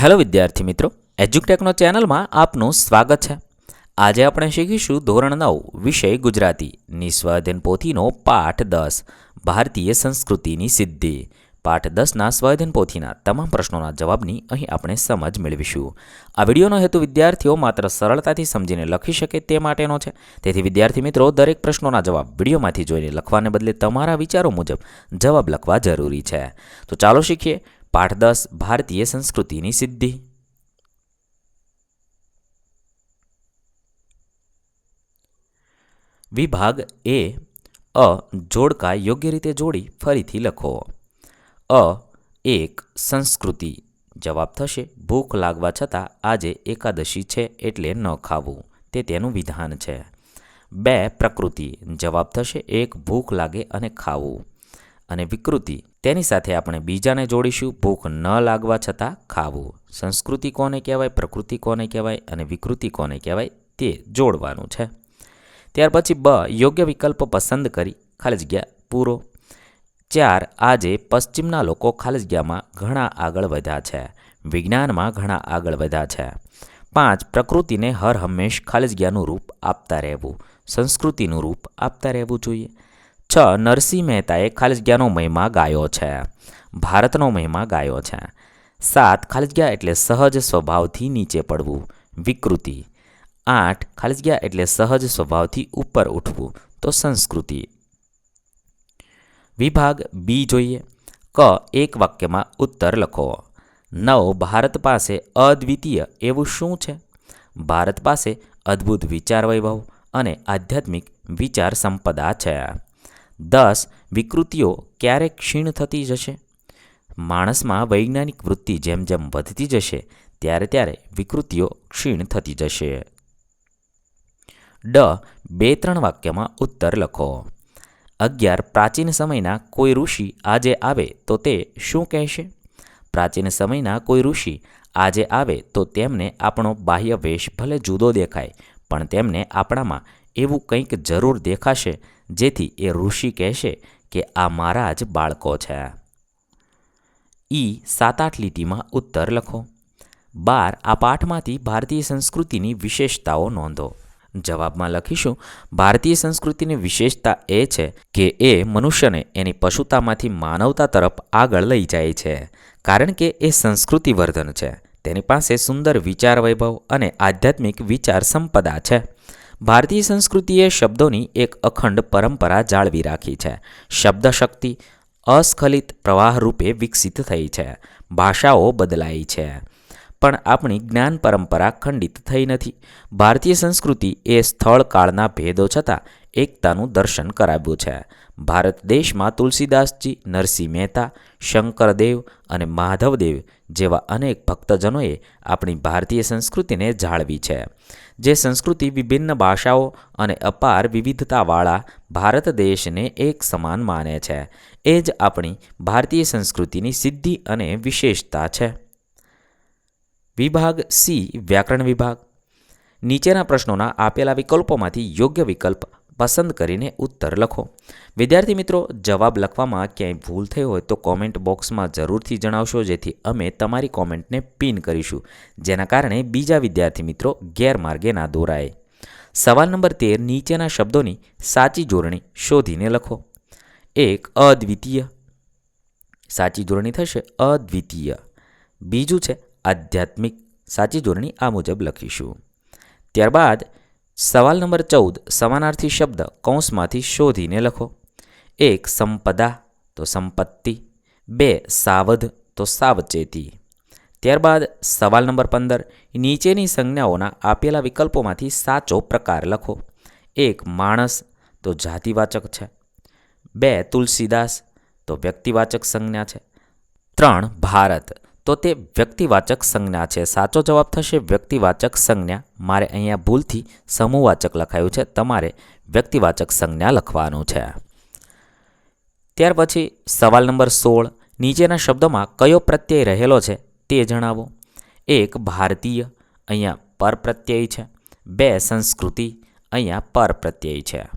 Hello વિદ્યાર્થી મિત્રો એજ્યુકટેકનો ચેનલમાં આપનું સ્વાગત છે. આજે આપણે શીખીશું ધોરણ નવ, વિષય ગુજરાતી, નિસ્વાધીન પોથીનો પાઠ દસ, ભારતીય સંસ્કૃતિની સિદ્ધિ. પાઠ દસના સ્વાધીન પોથીના તમામ પ્રશ્નોના જવાબની અહીં આપણે સમજ મેળવીશું. આ વિડીયોનો હેતુ વિદ્યાર્થીઓ માત્ર સરળતાથી સમજીને લખી શકે તે માટેનો છે. તેથી વિદ્યાર્થી મિત્રો, દરેક પ્રશ્નોના જવાબ વિડીયોમાંથી જોઈને લખવાને બદલે તમારા વિચારો મુજબ જવાબ લખવા જરૂરી છે. તો ચાલો શીખીએ. પાઠ દસ ભારતીય સંસ્કૃતિની સિદ્ધિ. વિભાગ એ અ જોડકા યોગ્ય રીતે જોડી ફરીથી લખો. અ એક સંસ્કૃતિ. જવાબ થશે, ભૂખ લાગવા છતાં આજે એકાદશી છે એટલે ન ખાવું. તે તેનું વિધાન છે. બે પ્રકૃતિ. જવાબ થશે, એક ભૂખ લાગે અને ખાવું. અને વિકૃતિ. તેની સાથે આપણે બીજાને જોડીશું. ભૂખ ન લાગવા છતાં ખાવું. સંસ્કૃતિ કોને કહેવાય? પ્રકૃતિ કોને કહેવાય? અને વિકૃતિ કોને કહેવાય? તે જોડવાનું છે. ત્યાર પછી બ, યોગ્ય વિકલ્પ પસંદ કરી, ખાલી જગ્યા પૂરો. ચાર, આજે પશ્ચિમના લોકો ખાલી જગ્યામાં ઘણા આગળ વધ્યા છે. વિજ્ઞાનમાં ઘણા આગળ વધ્યા છે. પાંચ, પ્રકૃતિને હર હંમેશ ખાલી જગ્યાનું રૂપ આપતા રહેવું. સંસ્કૃતિનું રૂપ આપતા રહેવું જોઈએ. છ નરસિંહ મહેતાએ ખાલી જગ્યાનો મહિમા ગાયો છે. ભારતનો મહિમા ગાયો છે. સાત ખાલી જગ્યા એટલે સહજ સ્વભાવથી નીચે પડવું. વિકૃતિ. આઠ ખાલી જગ્યા એટલે સહજ સ્વભાવથી ઉપર ઉઠવું. તો સંસ્કૃતિ. વિભાગ બી જોઈએ. ક એક વાક્યમાં ઉત્તર લખો. નવ ભારત પાસે અદ્વિતીય એવું શું છે? ભારત પાસે અદ્ભુત વિચાર વૈભવ અને આધ્યાત્મિક વિચાર સંપદા છે. દસ વિકૃતિઓ ક્યારે ક્ષીણ થતી જશે? માણસમાં વૈજ્ઞાનિક વૃત્તિ જેમ જેમ વધતી જશે, ત્યારે ત્યારે વિકૃતિઓ ક્ષીણ થતી જશે. ડ બે ત્રણ વાક્યમાં ઉત્તર લખો. અગિયાર પ્રાચીન સમયના કોઈ ઋષિ આજે આવે તો તે શું કહેશે? પ્રાચીન સમયના કોઈ ઋષિ આજે આવે તો તેમને આપણો બાહ્ય વેશ ભલે જુદો દેખાય, પણ તેમને આપણામાં એવું કંઈક જરૂર દેખાશે, જેથી એ ઋષિ કહેશે કે આ મારા જ બાળકો છે. ઈ સાત આઠ લીટીમાં ઉત્તર લખો. બાર, આ પાઠમાંથી ભારતીય સંસ્કૃતિની વિશેષતાઓ નોંધો. જવાબમાં લખીશું, ભારતીય સંસ્કૃતિની વિશેષતા એ છે કે એ મનુષ્યને એની પશુતામાંથી માનવતા તરફ આગળ લઈ જાય છે, કારણ કે એ સંસ્કૃતિવર્ધન છે. તેની પાસે સુંદર વિચાર વૈભવ અને આધ્યાત્મિક વિચાર સંપદા છે. ભારતીય સંસ્કૃતિએ શબ્દોની એક અખંડ પરંપરા જાળવી રાખી છે. શબ્દશક્તિ અસ્ખલિત પ્રવાહ રૂપે વિકસિત થઈ છે. ભાષાઓ બદલાઈ છે. પણ આપણી જ્ઞાન પરંપરા ખંડિત થઈ નથી. ભારતીય સંસ્કૃતિ એ સ્થળ કાળના ભેદો છતાં એકતાનું દર્શન કરાવ્યું છે. ભારત દેશમાં તુલસીદાસજી, નરસિંહ મહેતા, શંકરદેવ અને માધવદેવ જેવા અનેક ભક્તજનોએ આપણી ભારતીય સંસ્કૃતિને જાળવી છે. જે સંસ્કૃતિ વિભિન્ન ભાષાઓ અને અપાર વિવિધતાવાળા ભારત દેશને એક સમાન માને છે. એ જ આપણી ભારતીય સંસ્કૃતિની સિદ્ધિ અને વિશેષતા છે. વિભાગ સી, વ્યાકરણ વિભાગ. નીચેના પ્રશ્નોના આપેલા વિકલ્પોમાંથી યોગ્ય વિકલ્પ પસંદ કરીને ઉત્તર લખો. વિદ્યાર્થી મિત્રો, જવાબ લખવામાં ક્યાંય ભૂલ થઈ હોય તો કોમેન્ટ બોક્સમાં જરૂરથી જણાવશો, જેથી અમે તમારી કોમેન્ટને પિન કરીશું, જેના કારણે બીજા વિદ્યાર્થી મિત્રો ગેરમાર્ગે ના દોરાય. સવાલ નંબર તેર, નીચેના શબ્દોની સાચી જોડણી શોધીને લખો. એક, અદ્વિતીય. સાચી જોડણી થશે અદ્વિતીય. બીજું છે આધ્યાત્મિક. સાચી જોડણી આ મુજબ લખીશું. ત્યારબાદ સવાલ નંબર ચૌદ, સમાનાર્થી શબ્દ કૌંસમાંથી શોધીને લખો. એક, સંપદા, તો સંપત્તિ. બે, સાવધ, તો સાવચેતી. ત્યારબાદ સવાલ નંબર પંદર, નીચેની સંજ્ઞાઓના આપેલા વિકલ્પોમાંથી સાચો પ્રકાર લખો. એક, માણસ, તો જાતિવાચક છે. બે, તુલસીદાસ, તો વ્યક્તિવાચક સંજ્ઞા છે. ત્રણ, ભારત તો તે વ્યક્તિવાચક સંજ્ઞા છે. સાચો જવાબ થશે વ્યક્તિવાચક સંજ્ઞા. મારે અહીંયા ભૂલથી સમૂહવાચક લખાયું છે. તમારે વ્યક્તિવાચક સંજ્ઞા લખવાનું છે. ત્યાર પછી સવાલ નંબર સોળ. નીચેના શબ્દોમાં કયો પ્રત્યય રહેલો છે તે જણાવો. એક, ભારતીય. અહીંયા પર પ્રત્યય છે. બે, સંસ્કૃતિ. અહીંયા પર પ્રત્યય છે.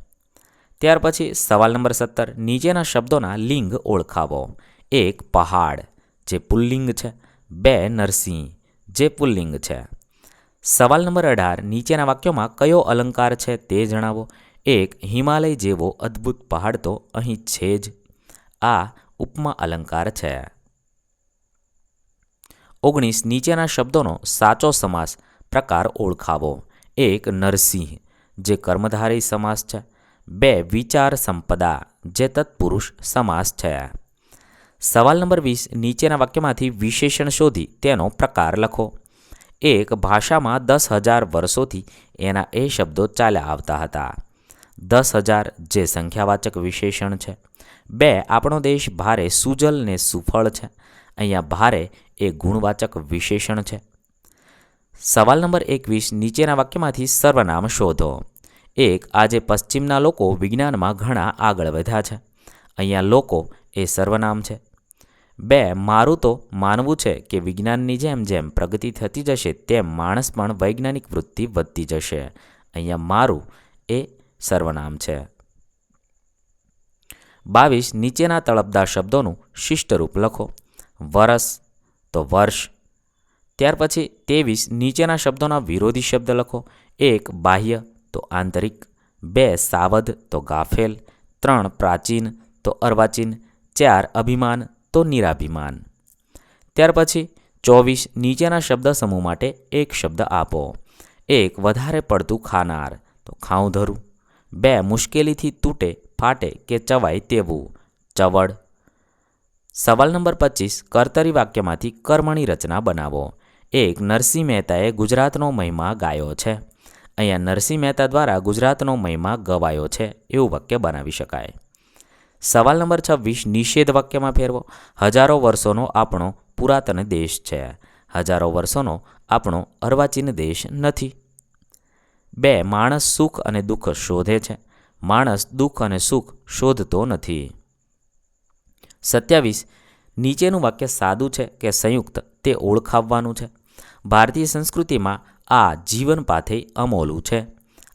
ત્યાર પછી સવાલ નંબર સત્તર. નીચેના શબ્દોના લિંગ ઓળખાવો. એક, પહાડ, જે પુલ્લિંગ છે. બે નરસિંહ, જે પુલ્લિંગ છે. સવાલ નંબર અઢાર, નીચેના વાક્યોમાં કયો અલંકાર છે તે જણાવો. એક, હિમાલય જેવો અદ્ભુત પહાડ તો અહીં છે જ. આ ઉપમા અલંકાર છે. ઓગણીસ, નીચેના શબ્દોનો સાચો સમાસ પ્રકાર ઓળખાવો. એક, નરસિંહ, જે કર્મધારય સમાસ છે. બે, વિચાર સંપદા, જે તત્પુરુષ સમાસ છે. સવાલ નંબર વીસ, નીચેના વાક્યમાંથી વિશેષણ શોધી તેનો પ્રકાર લખો. એક, ભાષામાં દસ હજાર વર્ષોથી એના એ શબ્દો ચાલ્યા આવતા હતા. દસ હજાર જે સંખ્યાવાચક વિશેષણ છે. બે, આપણો દેશ ભારે સુજલ ને સુફળ છે. અહીંયા ભારે એ ગુણવાચક વિશેષણ છે. સવાલ નંબર એકવીસ, નીચેના વાક્યમાંથી સર્વનામ શોધો. એક, આજે પશ્ચિમના લોકો વિજ્ઞાનમાં ઘણા આગળ વધ્યા છે. અહીંયા લોકો એ સર્વનામ છે. બે, મારું તો માનવું છે કે વિજ્ઞાનની જેમ જેમ પ્રગતિ થતી જશે, તેમ માણસ પણ વૈજ્ઞાનિક વૃત્તિ વધતી જશે. અહીંયા મારું એ સર્વનામ છે. બાવીસ, નીચેના તળપદાર શબ્દોનું શિષ્ટ રૂપ લખો. વરસ તો વર્ષ. ત્યાર પછી ત્રેવીસ, નીચેના શબ્દોના વિરોધી શબ્દ લખો. એક, બાહ્ય તો આંતરિક. બે, સાવધ તો ગાફેલ. ત્રણ, પ્રાચીન તો અર્વાચીન. ચાર, અભિમાન તો નિરાભિમાન. ત્યાર પછી ચોવીસ નીચેના શબ્દ સમૂહ માટે એક શબ્દ આપો. એક, વધારે પડતું ખાનાર. તો ખાઉં ધરું. બે, મુશ્કેલીથી તૂટે, ફાટે કે ચવાય તેવું. ચવડ સવાલ નંબર પચીસ, કર્તરી વાક્યમાંથી કર્મણી રચના બનાવો. એક, નરસિંહ મહેતાએ ગુજરાતનો મહિમા ગાયો છે. અહીંયા નરસિંહ મહેતા દ્વારા ગુજરાતનો મહિમા ગવાયો છે, એવું વાક્ય બનાવી શકાય. સવાલ નંબર છવ્વીસ નિષેધ વાક્યમાં ફેરવો. હજારો વર્ષોનો આપણો પુરાતન દેશ છે. હજારો વર્ષોનો આપણો અર્વાચીન દેશ નથી. બે, માણસ સુખ અને દુઃખ શોધે છે. માણસ દુઃખ અને સુખ શોધતો નથી. સત્યાવીસ, નીચેનું વાક્ય સાદું છે કે સંયુક્ત તે ઓળખાવવાનું છે. ભારતીય સંસ્કૃતિમાં આ જીવન પાથે અમોલું છે.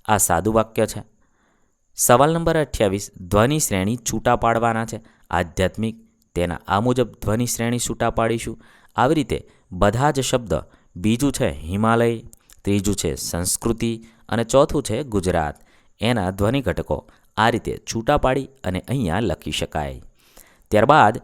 આ સાદું વાક્ય છે. સવાલ નંબર અઠ્યાવીસ, ધ્વનિ શ્રેણી છૂટા પાડવાના છે. આધ્યાત્મિક, તેના આ મુજબ ધ્વનિ શ્રેણી છૂટા પાડીશું. આવી રીતે બધા જ શબ્દ બીજું છે હિમાલય, ત્રીજું છે સંસ્કૃતિ અને ચોથું છે ગુજરાત. એના ધ્વનિ ઘટકો આ રીતે છૂટા પાડી અને અહીંયા લખી શકાય. ત્યારબાદ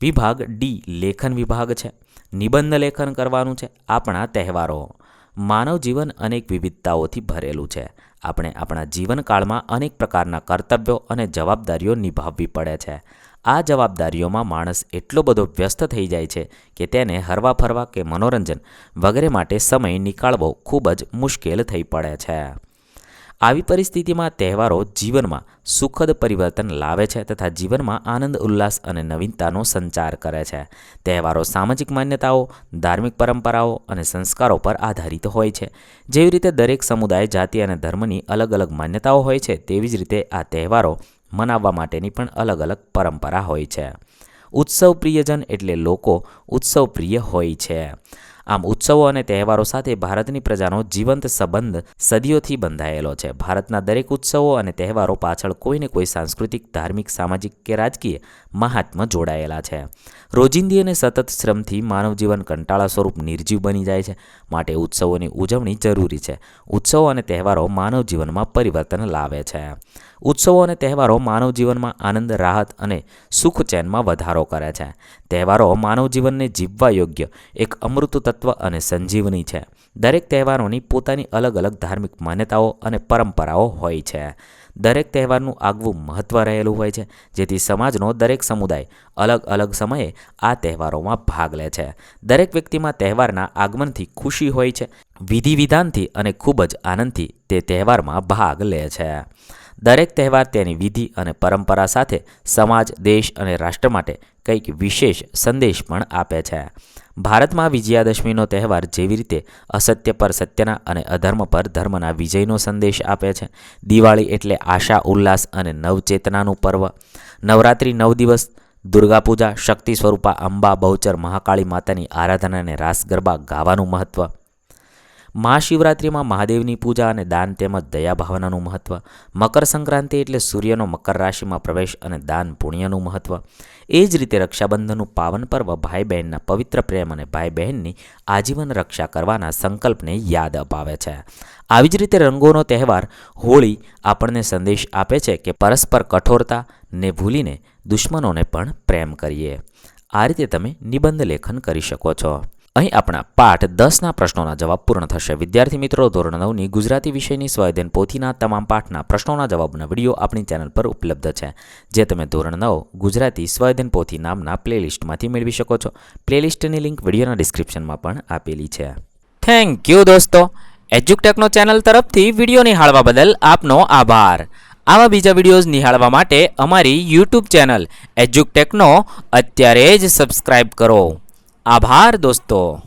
વિભાગ ડી, લેખન વિભાગ છે. નિબંધ લેખન કરવાનું છે આપણા તહેવારો. માનવ જીવન અનેક વિવિધતાઓથી ભરેલું છે. આપણે આપણા જીવનકાળમાં અનેક પ્રકારના કર્તવ્યો અને જવાબદારીઓ નિભાવવી પડે છે. આ જવાબદારીઓમાં માણસ એટલો બધો વ્યસ્ત થઈ જાય છે કે તેને હરવા ફરવા કે મનોરંજન વગેરે માટે સમય નીકાળવો ખૂબ જ મુશ્કેલ થઈ પડે છે. આવી પરિસ્થિતિમાં તહેવારો જીવનમાં સુખદ પરિવર્તન લાવે છે તથા જીવનમાં આનંદ, ઉલ્લાસ અને નવીનતાનો સંચાર કરે છે. તહેવારો સામાજિક માન્યતાઓ, ધાર્મિક પરંપરાઓ અને સંસ્કારો પર આધારિત હોય છે. જેવી રીતે દરેક સમુદાય, જાતિ અને ધર્મની અલગ અલગ માન્યતાઓ હોય છે, તેવી જ રીતે આ તહેવારો મનાવવા માટેની પણ અલગ અલગ પરંપરા હોય છે. ઉત્સવ પ્રિયજન એટલે લોકો ઉત્સવ પ્રિય હોય છે. આમ ઉત્સવો અને તહેવારો સાથે ભારતની પ્રજાનો જીવંત સંબંધ સદીઓથી બંધાયેલો છે. ભારતના દરેક ઉત્સવો અને તહેવારો પાછળ કોઈને કોઈ સાંસ્કૃતિક, ધાર્મિક, સામાજિક કે રાજકીય મહાત્મ જોડાયેલા છે. રોજિંદી અને સતત શ્રમથી માનવ જીવન કંટાળા સ્વરૂપ નિર્જીવ બની જાય છે. માટે ઉત્સવોની ઉજવણી જરૂરી છે. ઉત્સવો અને તહેવારો માનવ જીવનમાં પરિવર્તન લાવે છે. ઉત્સવો અને તહેવારો માનવ જીવનમાં આનંદ, રાહત અને સુખ ચેનમાં વધારો કરે છે. તહેવારો માનવ જીવનને જીવવા યોગ્ય, એક અમૃત તત્વ અને સંજીવની છે. દરેક તહેવારોની પોતાની અલગ અલગ ધાર્મિક માન્યતાઓ અને પરંપરાઓ હોય છે. દરેક તહેવારનું આગવું મહત્ત્વ રહેલું હોય છે. જેથી સમાજનો દરેક સમુદાય અલગ અલગ સમયે આ તહેવારોમાં ભાગ લે છે. દરેક વ્યક્તિમાં તહેવારના આગમનથી ખુશી હોય છે. વિધિ વિધાનથી અને ખૂબ જ આનંદથી તે તહેવારમાં ભાગ લે છે. દરેક તહેવાર તેની વિધિ અને પરંપરા સાથે સમાજ, દેશ અને રાષ્ટ્ર માટે કંઈક વિશેષ સંદેશ પણ આપે છે. ભારતમાં વિજયાદશમીનો તહેવાર જેવી રીતે અસત્ય પર સત્યના અને અધર્મ પર ધર્મના વિજયનો સંદેશ આપે છે. દિવાળી એટલે આશા, ઉલ્લાસ અને નવચેતનાનું પર્વ. નવરાત્રિ નવ દિવસ દુર્ગા પૂજા શક્તિ સ્વરૂપા, અંબા, બહુચર, મહાકાળી માતાની આરાધના અને રાસ ગરબા ગાવાનું મહત્ત્વ મહાશિવરાત્રિમાં મહાદેવની પૂજા અને દાન તેમજ દયા ભાવનાનું મહત્ત્વ મકર સંક્રાંતિ એટલે સૂર્યનો મકર રાશિમાં પ્રવેશ અને દાન પુણ્યનું મહત્ત્વ એ જ રીતે રક્ષાબંધનનું પાવન પર્વ ભાઈ બહેનના પવિત્ર પ્રેમ અને ભાઈ બહેનની આજીવન રક્ષા કરવાના સંકલ્પને યાદ અપાવે છે. આવી જ રીતે રંગોનો તહેવાર, હોળી, આપણને સંદેશ આપે છે કે પરસ્પર કઠોરતા ને ભૂલીને દુશ્મનોને પણ પ્રેમ કરીએ. આ રીતે તમે નિબંધ લેખન કરી શકો છો. અહીં આપણા પાઠ દસના પ્રશ્નોના જવાબ પૂર્ણ થશે. વિદ્યાર્થી મિત્રો, ધોરણ નવની ગુજરાતી વિષયની સ્વાધ્યાયન પોથીના તમામ પાઠના પ્રશ્નોના જવાબના વીડિયો આપણી ચેનલ પર ઉપલબ્ધ છે, જે તમે ધોરણ નવ ગુજરાતી સ્વાધ્યાયન પોથી નામના પ્લેલિસ્ટમાંથી મેળવી શકો છો. પ્લેલિસ્ટની લિંક વિડીયોના ડિસ્ક્રિપ્શનમાં પણ આપેલી છે. થેન્ક યુ દોસ્તો. એજ્યુકટેકનો ચેનલ તરફથી વીડિયો નિહાળવા બદલ આપનો આભાર. આવા બીજા વિડીયોઝ નિહાળવા માટે અમારી યુટ્યુબ ચેનલ એજ્યુકટેકનો અત્યારે જ સબસ્ક્રાઇબ કરો. આભાર દોસ્તો.